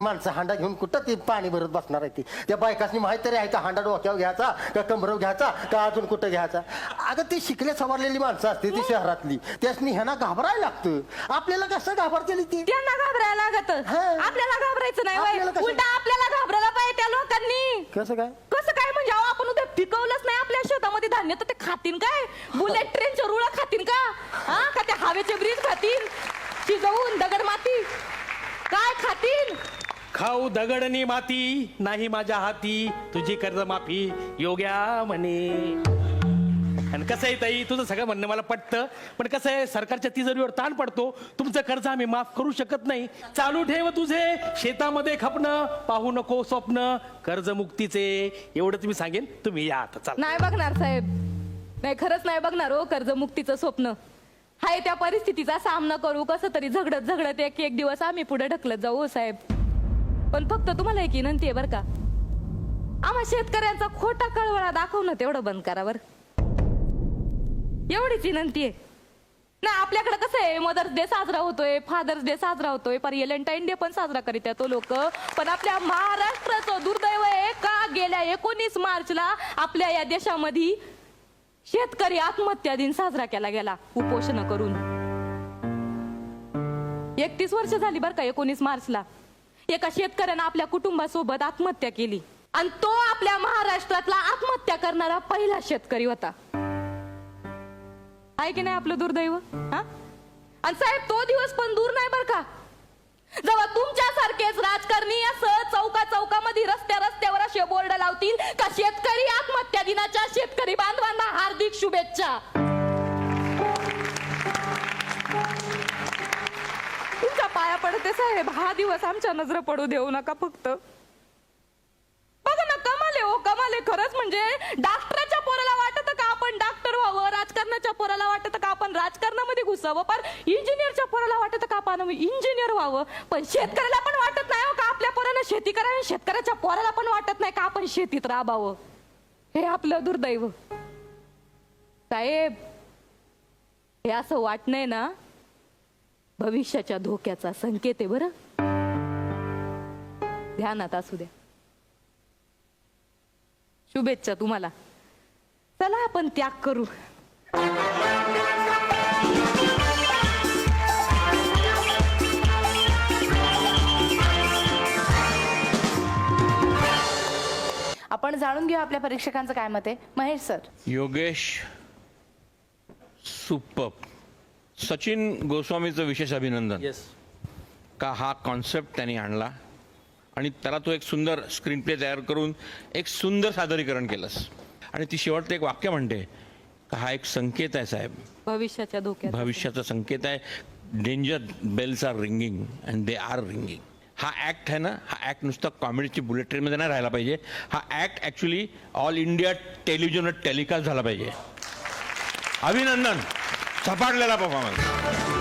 माणसं हांडा घेऊन कुठं ते पाणी भरत बसणार आहे ती? त्या बायकासनी माहीत तरी आहे का हांडा डोक्यावर घ्यायचा का कमरव घ्यायचा का अजून कुठं घ्यायचा? अगं ती शिकल्या सवरलेली माणसं असते ती शहरातली. त्यासनी ह्यांना घाबरायला लागतं. आपल्याला कसं घाबरतेली ती? त्यांना घाबरायला लागत. हा. आपल्याला घाबरायचं नाही आपल्याला कसं- उलटा आपल्याला घाबरायला पाहिजे त्या लोकांनी. कसं काय? कसं काय? म्हणजे अहो, आपण उद्या पिकवलंच नाही आपल्या शेतामध्ये धान्य तर ते खातील काय? बुलेट ट्रेनच्या रुळा खातील का? हा? का ते हवेचे ब्रिज खातील शिजवून दगड खाऊ दगडनी माती नाही माझ्या हाती. तुझी कर्ज माफी योग्या म्हणे. आणि कसं आहे ताई तुझं सगळं म्हणणं मला पटतं. पण कसं आहे सरकारच्या तिजोरीवर ताण पडतो. तुमचं कर्ज आम्ही माफ करू शकत नाही. चालू ठेव तुझे. शेतामध्ये खपणं पाहू नको स्वप्न. कर्जमुक्तीचे. एवढंच मी सांगेन तुम्ही या आता. चाल. नाही बघणार साहेब. नाही खरंच नाही बघणार हो कर्जमुक्तीचं स्वप्न. हाय त्या परिस्थितीचा सामना करू. कसं तरी झगडत झगडत एक एक दिवस आम्ही पुढे ढकलत जाऊ हो साहेब. पण फक्त तुम्हाला एक विनंती आहे बरं का. आम्हा शेतकऱ्यांचा खोटा कळवळा दाखवणं तेवढं बंद करा बरं. एवढीच विनंती आहे. ना आपल्याकडे कसं आहे मदर्स डे साजरा होतोय फादर्स डे साजरा होतोय पर एलेंटाईन डे पण साजरा करीत तो हो लोक. पण आपल्या महाराष्ट्राचं दुर्दैव आहे का? गेल्या एकोणीस मार्चला आपल्या या देशामध्ये शेतकरी आत्महत्या दिन साजरा केला गेला उपोषण करून. एकतीस वर्ष झाली बरं का एकोणीस मार्चला. एका शेतकऱ्यानं आपल्या कुटुंबासोबत आत्महत्या केली. आणि तो आपल्या महाराष्ट्रातला आत्महत्या करणारा पहिला शेतकरी होता. आहे की नाही आपलं दुर्दैव? हा? आणि साहेब तो दिवस पण दूर नाही बर का? जेव्हा तुमच्यासारखेच राजकारणी असं चौका चौकामध्ये रस्त्या रस्त्यावर असे बोर्ड लावतील का शेतकरी आत्महत्या दिनाच्या शेतकरी बांधवांना हार्दिक शुभेच्छा? पडते साहेब. हा दिवस आमच्या नजर पडू देऊ नका फक्त. बघा ना कमाले हो कमाले खरंच म्हणजे डॉक्टरच्या पोराला वाटत का आपण डॉक्टर व्हावं? राजकारणाच्या पोराला वाटत का आपण राजकारणामध्ये घुसावं? पण इंजिनियरच्या पोराला वाटत का आपण इंजिनियर व्हावं? पण शेतकऱ्याला पण वाटत नाही हो का आपल्या पोरांना शेती करावी? शेतकऱ्याच्या पोराला पण वाटत नाही का आपण शेतीत राबावं? हे आपलं दुर्दैव. साहेब हे असं वाटणंय ना भविष्याच्या धोक्याचा संकेत आहे बरं? ध्यानात असू द्या. शुभेच्छा तुम्हाला. चला आपण त्याग करू. आपण जाणून घेऊ आपल्या परीक्षकांचं काय मत आहे. महेश सर. योगेश सुप्पप. सचिन गोस्वामीचं विशेष अभिनंदन. येस का हा कॉन्सेप्ट त्यांनी आणला? आणि त्याला तो एक सुंदर स्क्रीन प्ले तयार करून एक सुंदर सादरीकरण केलंस. आणि ती शेवटचं एक वाक्य म्हणते का हा एक संकेत आहे साहेब. भविष्याच्या धोक्यात भविष्याचा संकेत आहे. Danger bells are ringing and they are ringing हा ॲक्ट आहे ना हा ॲक्ट नुसतं कॉमेडीची बुलेट ट्रेनमध्ये नाही राहायला पाहिजे. हा ॲक्ट ॲक्च्युली ऑल इंडिया टेलिव्हिजनवर टेलिकास्ट झाला पाहिजे. अभिनंदन. சாப்பாடுல தான் பர்ஃபார்மன்ஸ்